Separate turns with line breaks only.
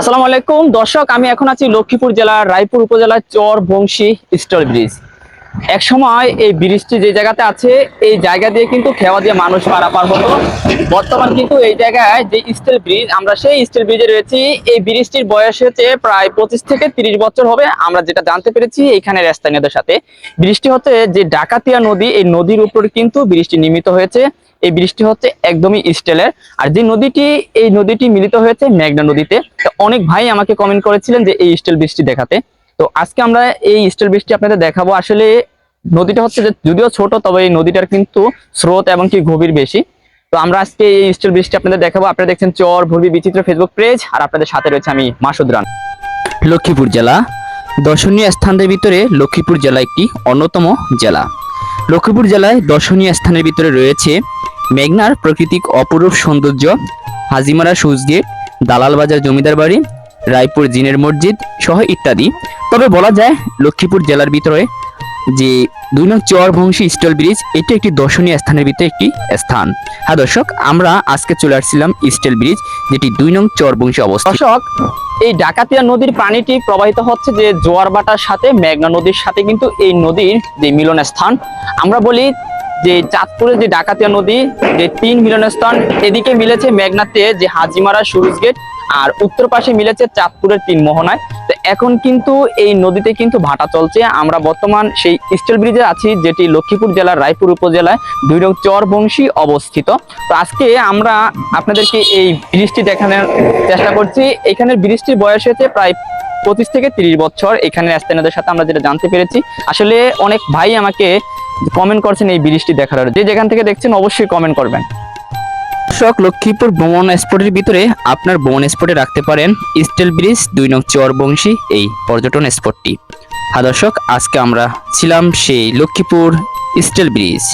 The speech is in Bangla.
আসসালামু আলাইকুম। দর্শক আমি এখন আছি লক্ষ্মীপুর জেলার রায়পুর উপজেলার চর বংশী স্টল ব্রিজ। এক সময় এই ব্রিজটি যে জায়গাতে আছে, এই জায়গা দিয়ে কিন্তু খেওয়া দিয়ে মানুষ পারাপার হতো। বর্তমান কিন্তু এই জায়গায় যে স্টিল ব্রিজ, আমরা সেই স্টিল ব্রিজে রয়েছি। এই ব্রিজটির বয়স হচ্ছে প্রায় পঁচিশ থেকে তিরিশ বছর হবে। আমরা যেটা জানতে পেরেছি এখানের স্থানীয়দের সাথে। ব্রিজটি হচ্ছে যে ডাকাতিয়া নদী, এই নদীর উপর কিন্তু ব্রিজটি নির্মিত হয়েছে। এই ব্রিজটি হচ্ছে একদমই স্টেলের। আর যে নদীটি, এই নদীটি মিলিত হয়েছে মেঘনা নদীতে। অনেক ভাই আমাকে কমেন্ট করেছিলেন যে এই স্টেল ব্রিজটি দেখাতে। তো আজকে আমরা এই স্টিল ব্রিজটি আপনাদের দেখাবো। আসলে নদীটা হচ্ছে যে যদিও ছোট, তবে এই নদীটার কিন্তু স্রোত এবং কি গভীর বেশি। তো আমরা আজকে এই স্টিল ব্রিজটি আপনাদের দেখাবো। আপনারা দেখছেন চর, ভূমি, বিচিত্র ফেসবুক পেজ আর আপনাদের সাথে রয়েছে আমি মাসুদ রান। লক্ষ্মীপুর জেলা, দর্শনীয় স্থানদের ভিতরে লক্ষ্মীপুর জেলা একটি অন্যতম জেলা। লক্ষ্মীপুর জেলায় দর্শনীয় স্থানের ভিতরে রয়েছে মেঘনার প্রাকৃতিক অপরূপ সৌন্দর্য, হাজিমারা সুইচ গেট, দালাল বাজার জমিদার বাড়ি রায়পুর জিনের মসজিদ সহ ইত্যাদি। তবে বলা যায় লক্ষ্মীপুর জেলার ভিতরে যে দুই নং চর বংশী স্টল ব্রিজ, এটি একটি দর্শনীয় স্থানের ভিতরে একটি স্থান। হ্যাঁ দর্শক, আমরা আজকে চলে আসছিলাম স্টল ব্রিজ, যেটি দুই নং চর বংশী অবস্থা দর্শক, এই ডাকাতিয়া নদীর পানিটি প্রবাহিত হচ্ছে যে জোয়ার বাটার সাথে, মেঘনা নদীর সাথে কিন্তু এই নদীর যে মিলন স্থান আমরা বলি যে চাঁদপুরের যে ডাকাতিয়া নদী, যে তিন মিলন স্থান এদিকে মিলেছে মেঘনাতে যে হাজিমারা সুরুজ গেট, আর উত্তর পাশে মিলেছে চাঁদপুরের তিন মোহনায়। তো এখন কিন্তু এই নদীতে কিন্তু ভাটা চলছে। আমরা বর্তমান সেই স্টিল ব্রিজে আছি, যেটি লক্ষ্মীপুর জেলার রায়পুর উপজেলায় দুই রং চরবংশী অবস্থিত। তো আজকে আমরা আপনাদেরকে এই ব্রিজটি দেখানোর চেষ্টা করছি। এখানের ব্রিজটির বয়স হয়েছে প্রায় পঁচিশ থেকে তিরিশ বছর। এখানে স্থানীয়দের সাথে আমরা যেটা জানতে পেরেছি। আসলে অনেক ভাই আমাকে কমেন্ট করছেন এই ব্রিজটি দেখার যে যেখান থেকে দেখছেন অবশ্যই কমেন্ট করবেন। দর্শক, লক্ষ্মীপুর ভ্রমণ স্পটের ভিতরে আপনার ভ্রমণ স্পটে রাখতে পারেন স্টেল ব্রিজ, দুই নং চরবংশী এই পর্যটন স্পটটি হ্যাঁ দর্শক, আজকে আমরা ছিলাম সেই লক্ষ্মীপুর স্টেল ব্রিজ।